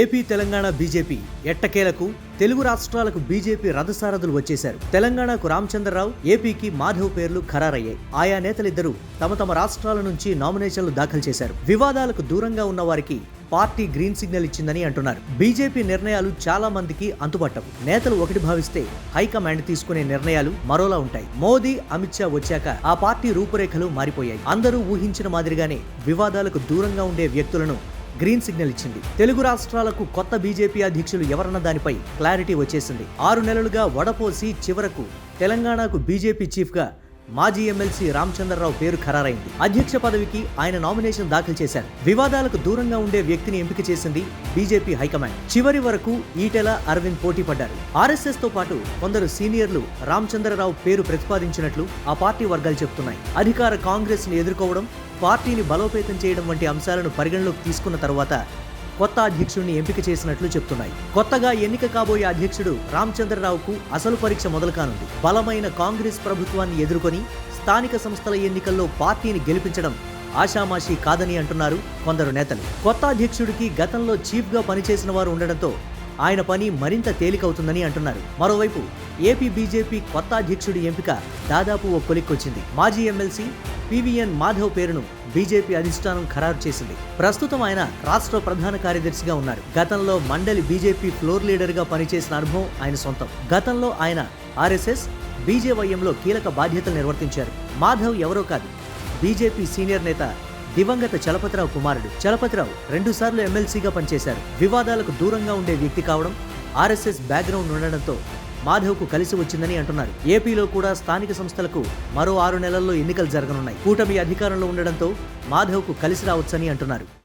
AP Telangana BJP ఎట్టకేలకు తెలుగు రాష్ట్రాలకు BJP రథసారథులు వచ్చేశారు. తెలంగాణకు రామచంద్రరావు ఏపీకి మాధవ్ పేర్లు ఖరారయ్యాయి. ఆయా నేతలిద్దరూ తమ తమ రాష్ట్రాల నుంచి నామినేషన్లు దాఖలు చేశారు. వివాదాలకు దూరంగా ఉన్న వారికి పార్టీ గ్రీన్ సిగ్నల్ ఇచ్చిందని అంటున్నారు. బీజేపీ నిర్ణయాలు చాలా మందికి అంతుపట్టవు నేతలు ఒకటి భావిస్తే హైకమాండ్ తీసుకునే నిర్ణయాలు మరోలా ఉంటాయి. మోదీ అమిత్ షా వచ్చాక ఆ పార్టీ రూపురేఖలు మారిపోయాయి. అందరూ ఊహించిన మాదిరిగానే వివాదాలకు దూరంగా ఉండే వ్యక్తులను గ్రీన్ సిగ్నల్ ఇచ్చింది. తెలుగు రాష్ట్రాలకు కొత్త బీజేపీ అధ్యక్షులు ఎవరన్న దానిపై క్లారిటీ వచ్చేసింది. ఆరు నెలలుగా వడపోసి చివరకు తెలంగాణకు బీజేపీ చీఫ్గా మాజీ ఎమ్మెల్సీ రామచంద్రరావు పేరు ఖరారైంది. అధ్యక్ష పదవికి ఆయన నామినేషన్ దాఖలు చేశారు. వివాదాలకు దూరంగా ఉండే వ్యక్తిని ఎంపిక చేసింది బీజేపీ హైకమాండ్. చివరి వరకు ఈటెల అరవింద్ పోటీ పడ్డారు. ఆర్ఎస్ఎస్తో పాటు కొందరు సీనియర్లు రామచంద్రరావు పేరు ప్రతిపాదించినట్లు ఆ పార్టీ వర్గాలు చెబుతున్నాయి. అధికార కాంగ్రెస్ని ఎదుర్కోవడం పార్టీని బలోపేతం చేయడం వంటి అంశాలను పరిగణలోకి తీసుకున్న తర్వాత కొత్త అధ్యక్షుడిని ఎంపిక చేసినట్లు చెప్తున్నాయి. కొత్తగా ఎన్నిక కాబోయే అధ్యక్షుడు రామచంద్రరావుకు అసలు పరీక్ష మొదలు కానుంది. బలమైన కాంగ్రెస్ ప్రభుత్వాన్ని ఎదుర్కొని స్థానిక సంస్థల ఎన్నికల్లో పార్టీని గెలిపించడం ఆషామాషీ కాదని అంటున్నారు కొందరు నేతలు. కొత్త అధ్యక్షుడికి గతంలో చీఫ్గా పనిచేసిన వారు ఉండడంతో ఆయన పని మరింత తేలికవుతుందని అంటున్నారు. మరోవైపు ఏపీ బీజేపీ కొత్త అధ్యక్షుడి ఎంపిక దాదాపు ఓ కొలిక్కొచ్చింది. మాజీ ఎమ్మెల్సీ పివిఎన్ మాధవ్ పేరును బీజేపీ అధిష్టానం ఖరారు చేసింది. ప్రస్తుతం ఆయన రాష్ట్ర ప్రధాన కార్యదర్శిగా ఉన్నారు. గతంలో మండలి బీజేపీ ఫ్లోర్ లీడర్గా పనిచేసిన అనుభవం ఆయన సొంతం. గతంలో ఆయన ఆర్ఎస్ఎస్ బీజేవైఎంలో కీలక బాధ్యతలు నిర్వర్తించారు. మాధవ్ ఎవరో కాదు బీజేపీ సీనియర్ నేత దివంగత చలపతిరావు కుమారుడు. చలపతిరావు రెండుసార్లు ఎమ్మెల్సీగా పనిచేశారు. వివాదాలకు దూరంగా ఉండే వ్యక్తి కావడం ఆర్ఎస్ఎస్ బ్యాక్గ్రౌండ్ ఉండడంతో మాధవ్కు కలిసి వచ్చిందని అంటున్నారు. ఏపీలో కూడా స్థానిక సంస్థలకు మరో ఆరు నెలల్లో ఎన్నికలు జరగనున్నాయి. కూటమి అధికారంలో ఉండడంతో మాధవ్కు కలిసి రావచ్చని అంటున్నారు.